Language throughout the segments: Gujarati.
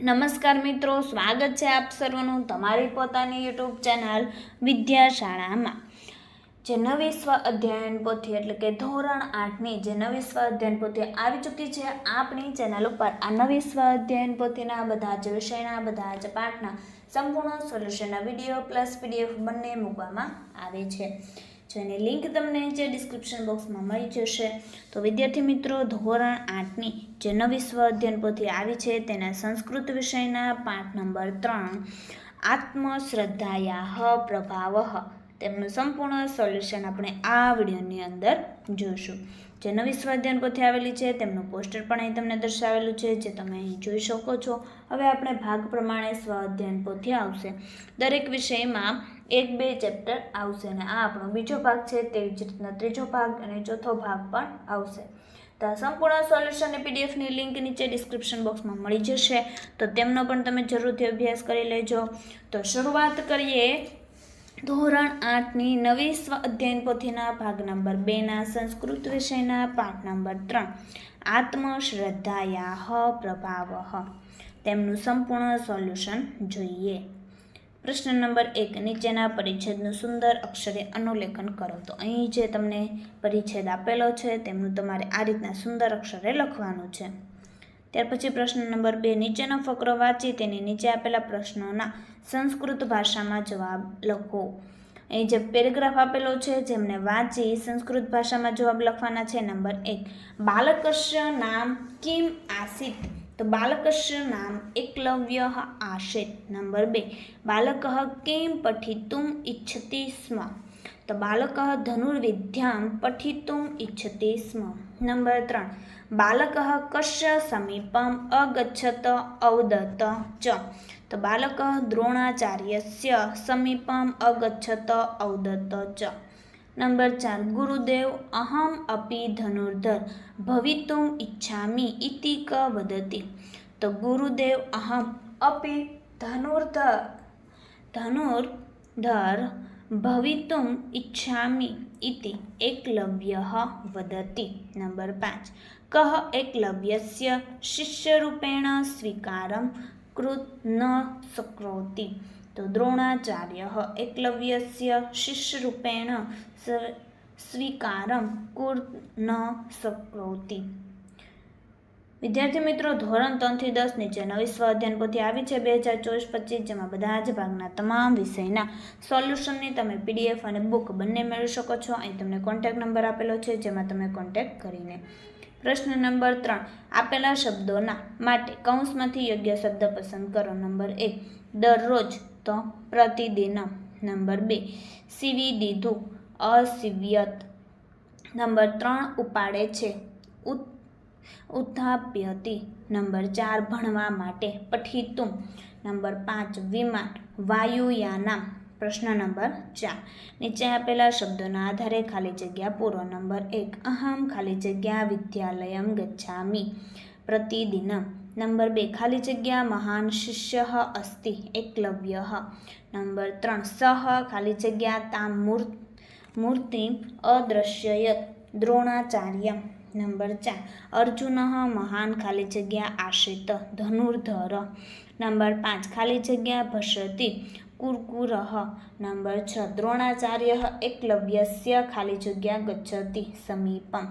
નમસ્કાર મિત્રો, સ્વાગત છે આપ સર્વનું તમારી પોતાની યુટ્યુબ ચેનલ વિદ્યાશાળામાં. જે નવી સ્વ અધ્યયન પોથી એટલે કે ધોરણ આઠની જે નવી સ્વ અધ્યયન પોથી આવી ચૂકી છે આપણી ચેનલ ઉપર આ નવી સ્વ અધ્યયન પોથીના બધા જ વિષયના, બધા જ પાઠના સંપૂર્ણ સોલ્યુશનના વીડિયો પ્લસ પીડીએફ બંને મૂકવામાં આવે છે. જેની લિંક તમને જે ડિસ્ક્રિપ્શન બોક્સમાં મળી જશે. તો વિદ્યાર્થી મિત્રો, ધોરણ આઠની જે નવી સ્વ અધ્યયન પોથી આવી છે તેના સંસ્કૃત વિષયના પાઠ નંબર ત્રણ આત્મશ્રદ્ધાયા હ પ્રભાવ. તેમનું સંપૂર્ણ સોલ્યુશન આપણે આ વિડીયોની અંદર જોઈશું જે નવી સ્વાધ્યાન પોથી આવેલી છે, તેમનું પોસ્ટર પણ અહીં તમને દર્શાવેલું છે, જે તમે અહીં જોઈ શકો છો. હવે આપણે ભાગ પ્રમાણે સ્વાધ્યાન પોથી આવશે. દરેક વિષયમાં એક બે ચેપ્ટર આવશે અને આ આપણો બીજો ભાગ છે, તેવી જ રીતના ત્રીજો ભાગ અને ચોથો ભાગ પણ આવશે. તો સંપૂર્ણ સોલ્યુશન અને પીડીએફની લિંક નીચે ડિસ્ક્રિપ્શન બોક્સમાં મળી જશે. તો તેમનો પણ તમે જરૂરથી અભ્યાસ કરી લેજો. તો શરૂઆત કરીએ ધોરણ આઠની નવી સ્વ અધ્યયન પોથીના ભાગ નંબર બેના સંસ્કૃત વિષયના પાઠ નંબર ત્રણ. આત્મશ્રદ્ધાયા હ પ્રભાવ. તેમનું સંપૂર્ણ સોલ્યુશન જોઈએ. પ્રશ્ન નંબર એક, નીચેના પરિચ્છેદનું સુંદર અક્ષરે અનુલેખન કરો. તો અહીં જે તમને પરિચ્છેદ આપેલો છે, તેમનું તમારે આ રીતના સુંદર અક્ષરે લખવાનું છે. ત્યાર પછી પ્રશ્ન નંબર બે, નીચેનો ફકરો વાંચી તેની નીચે આપેલા પ્રશ્નોના સંસ્કૃત ભાષામાં જવાબ લખો. એ જે પેરેગ્રાફ આપેલો છે, જેમને વાંચી સંસ્કૃત ભાષામાં જવાબ લખવાના છે, નંબર એક. બાલકશ્ય નામ કિમ આસિત? તો બાલકશ્ય નામ એકલવ્ય આશિત નંબર બે. બાલક કિમ પઠિતુમ ઇચ્છતિ સ્મ? તો બાલક ધનુર્વિદ્યાં પઠિતુમ ઇચ્છતિ સ્મ. નંબર ત્રણ. બાલક કશ્ય સમીપમ અગચ્છત અવદત ચ. તો બાલક દ્રોણાચાર્યસ્ય સમીપમ અગચ્છત અવદત ચ. નંબર ચાર, ગુરુદેવ અહમ અપી ધનુર્ધર ભવિતુમ ઈચ્છામી ઇતિ ક વદતી. તો ગુરુદેવ અહમ અપી ધનુર્ધર ધનુર્ધર ભવિતુમ ઈચ્છામી ઇતિ એકલવ્ય વદતિ. નંબર પાંચ, કહ એકલવ્યસ્ય શિષ્યરૂપેણ સ્વીકારમ કૃત ન શક્નોતિ તો દ્રોણાચાર્ય એકલવ્યસ્ય શિષ્યરૂપેણ સ્વીકારમ કુર ન શક્નોતિ વિદ્યાર્થી મિત્રો ધોરણ ત્રણથી દસ નીચે નવી સ્વાધ્યાયન પોથી આવી છે બે હજાર ચોવીસ પચીસ, જેમાં બધા જ ભાગના તમામ વિષયના સોલ્યુશનની તમે પીડીએફ અને બુક બંને મેળવી શકો છો. અહીં તમને કોન્ટેક્ટ નંબર આપેલો છે, જેમાં તમે કોન્ટેક્ટ કરીને પ્રશ્ન નંબર ત્રણ. આપેલા શબ્દોના માટે કૌંસમાંથી યોગ્ય શબ્દ પસંદ કરો. નંબર એક, દરરોજ તો પ્રતિદિન નંબર બે, સીવી દીધું અસિવ્યત. નંબર ત્રણ, ઉપાડે છે, ઉત, ઉત્થાપ્યતિ. નંબર ચાર, ભણવા માટે પઠિતું. નંબર પાંચ, વિમાન, વાયુયાનામ. પ્રશ્ન નંબર ચાર. નીચે આપેલા શબ્દોના આધારે ખાલી જગ્યા પૂરો નંબર એક. અહમ ખાલી જગ્યા વિદ્યાલયમ ગચ્છામી. પ્રતિદિન નંબર બે. ખાલી જગ્યા મહાન શિષ્ય અસ્તિ એકલવ્ય. નંબર ત્રણ. સહ ખાલી જગ્યા તામ મૂર્તિ અદ્રશ્યયત દ્રોણાચાર્ય નંબર ચાર. અર્જુન મહાન ખાલી જગ્યા આશ્રિત ધનુર્ધર. નંબર પાંચ. ખાલી જગ્યા ભસતી કુરકુર નંબર છ. દ્રોણાચાર્ય એકલવ્યસ્ય ખાલી જગ્યા ગચ્છતિ સમીપમ.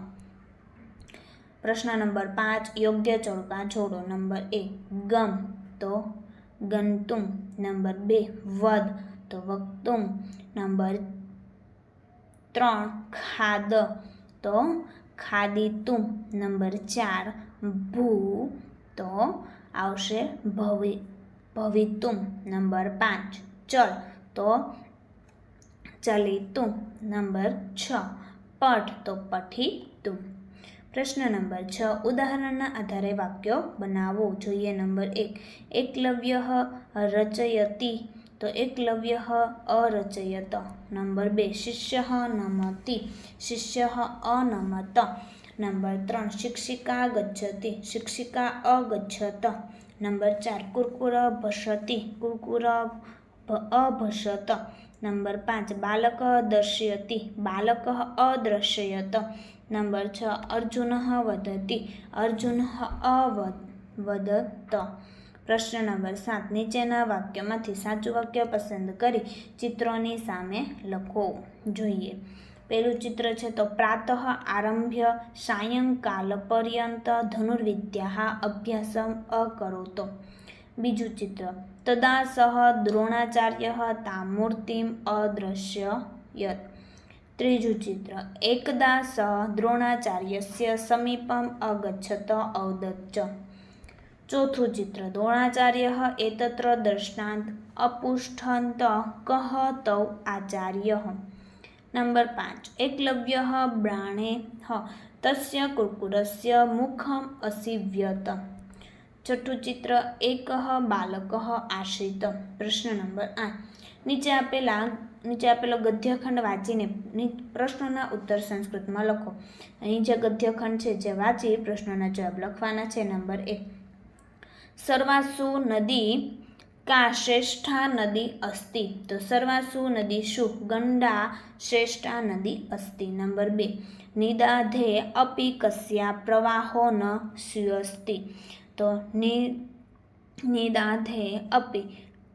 પ્રશ્ન નંબર પાંચ. યોગ્ય ચોડકા જોડો નંબર એક. ગમ તો ગંતુમ. નંબર બે. વદ તો વક્તુમ. નંબર ત્રણ. ખાદ તો ખાદિતુમ. નંબર ચાર. ભૂ તો આવશે ભવિ, ભવિતુમ. નંબર પાંચ. ચલ, તો ચલિતું. નંબર છ, પઠ તો પઠિતુમ પ્રશ્ન નંબર છ, ઉદાહરણના આધારે વાક્યો બનાવો. જોઈએ નંબર એક, એકલવ્ય રચયતી. તો એકલવ્ય અરચયત. નંબર બે, શિષ્ય નમતી. શિષ્ય અનમત. નંબર ત્રણ, શિક્ષિકા ગચ્છતિ. શિક્ષિકા અગચ્છત. નંબર ચાર, કુરકુર ભસતી. કુરકુર અભસત નંબર પાંચ, બાલક દર્શયતિ. બાલક અદ્રશ્યત. નંબર છ, અર્જુન વદતી. અર્જુન અવદત પ્રશ્ન નંબર સાત, નીચેના વાક્યમાંથી સાચું વાક્ય પસંદ કરી ચિત્રોની સામે લખો. જોઈએ. પહેલું ચિત્ર છે તો પ્રાતઃ આરંભ્ય, સાયંકાલ પર્યંત ધનુર્વિદ્યા અભ્યાસમ અકરોતો. બીજું ચિત્ર. તદા સહ દ્રોણાચાર્ય તામૂર્તિમ અદ્રશ્યયત ત્રીજું ચિત્ર. એકદા સ દ્રોણાચાર્યસ્ય સમીપમ અગચ્છત અવદચ્ચ ચોથું ચિત્ર. દ્રોણાચાર્ય એતત્ર દર્શનાંત અપુષ્ઠંત કહ તૌ આચાર્ય. નંબર પાંચ. એકલવ્ય બ્રાણે. તસ્ય કુરકુરસ્ય મુખમ અસીવ્યત. છઠ્ઠું ચિત્ર એક બાલક આશ્રિત. પ્રશ્ન નંબર આઠ. નીચે આપેલા નીચે આપેલો ગદ્યખંડ વાંચીને પ્રશ્નોના ઉત્તર સંસ્કૃતમાં લખો. અહીં જે ગદ્યખંડ છે જે વાંચી પ્રશ્નોના જવાબ લખવાના છે. નંબર એક. સર્વાસુ નદી કા શ્રેષ્ઠા નદી અસ્તિ? તો સર્વાસુ નદી શું? ગંડા શ્રેષ્ઠા નદી અસ્તિ. નંબર બે. નિદાધે અપી કસ્યા પ્રવાહો ન સ્યુઅસ્તિ? તો નિ, નિદાધે અપી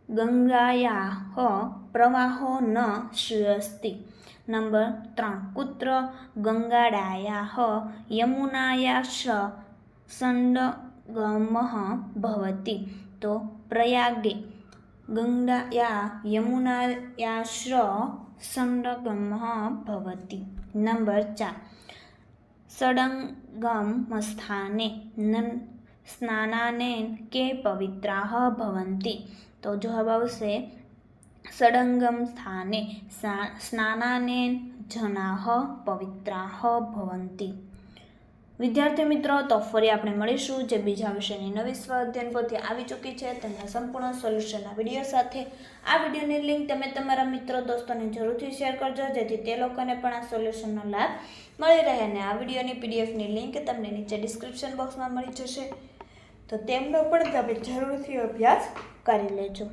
ગંગાયા પ્રવાહો ન શ્રુયસ્તિ. નંબર ત્રણ કુત્ર ગંગાડાયા યમુનાયાશ સંડગમ ભવતી. તો પ્રયાગે ગંગાયા યમુનાયાશ્ર સંડગમ ભવતી. નંબર ચાર, સડંગમ સ્થાને સ્નાનાને કે પવિત્રાહ ભવંતી. તો જવાબ આવશે સડંગમ સ્થાને સા- સ્નાનાને જનાહ પવિત્રાહ ભવંતી. વિદ્યાર્થી મિત્રો, તો ફરી આપણે મળીશું જે બીજા વિષયની નવી સ્વાધ્યાયન પોથી આવી ચૂકી છે તેના સંપૂર્ણ સોલ્યુશનના વીડિયો સાથે. આ વિડીયોની લિંક તમે તમારા મિત્રો, દોસ્તોને જરૂરથી શેર કરજો, જેથી તે લોકોને પણ આ સોલ્યુશનનો લાભ મળી રહે અને આ વિડીયોની પીડીએફની લિંક તમને નીચે ડિસ્ક્રિપ્શન બોક્સમાં મળી જશે. તો તેમનો પણ તમે જરૂરથી અભ્યાસ કરી લેજો.